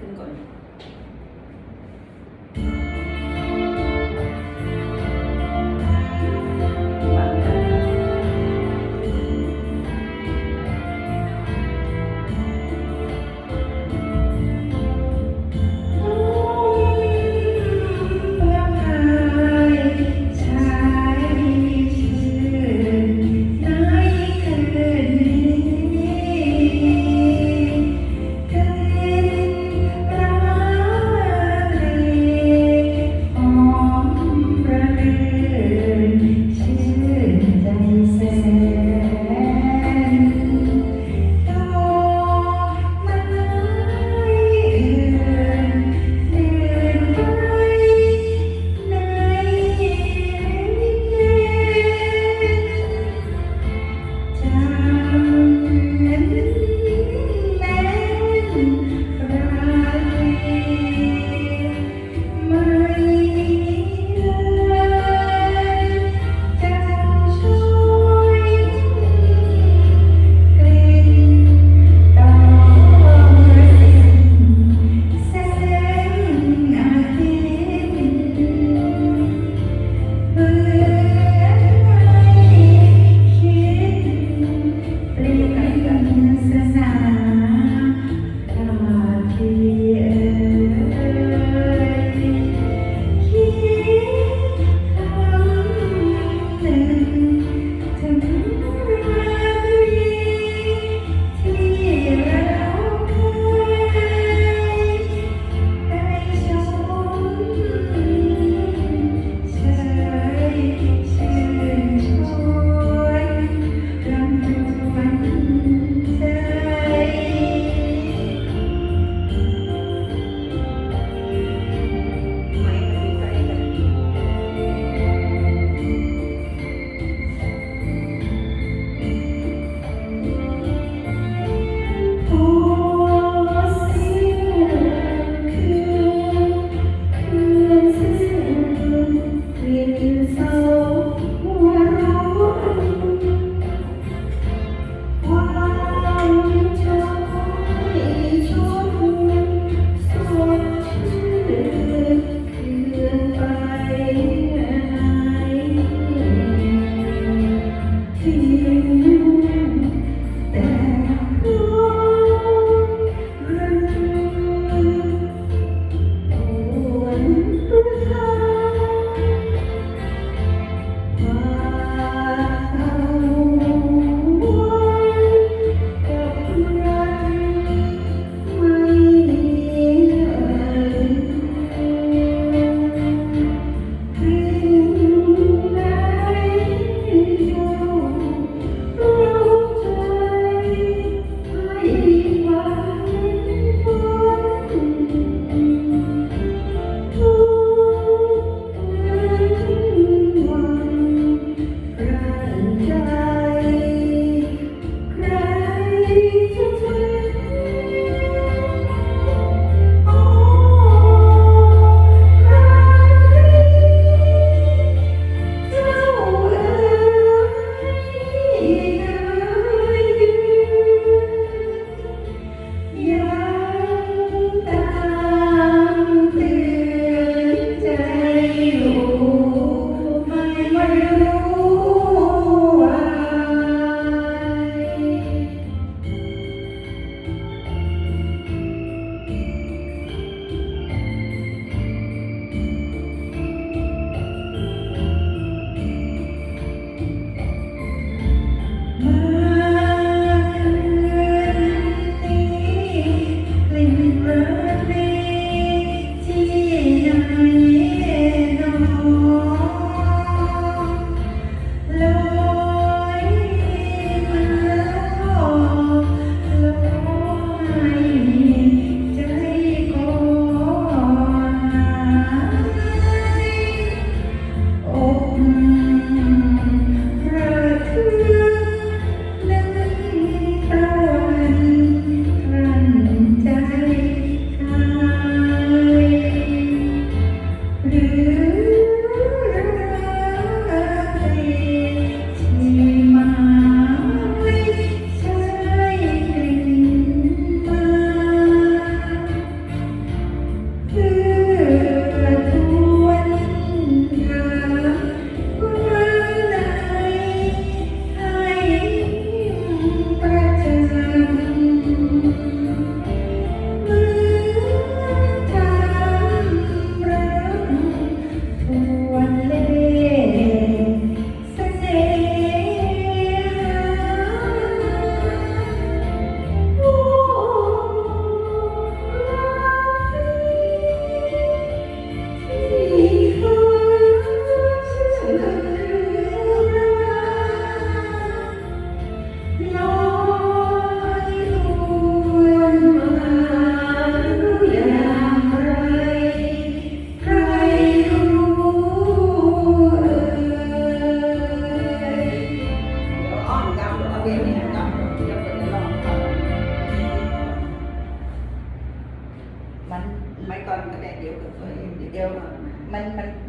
ขึ้น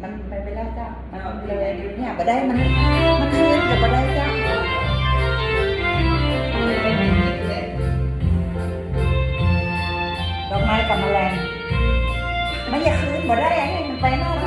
มันมันมันมันไปแล้วจ้ะมันเอาเลเลยยเนี่ยบ่ได้มันมันคืนกับบ่ได้จ้ะดอกไม้กับแมลงมันอย่าคืนบ่ได้ให้มันไปนอก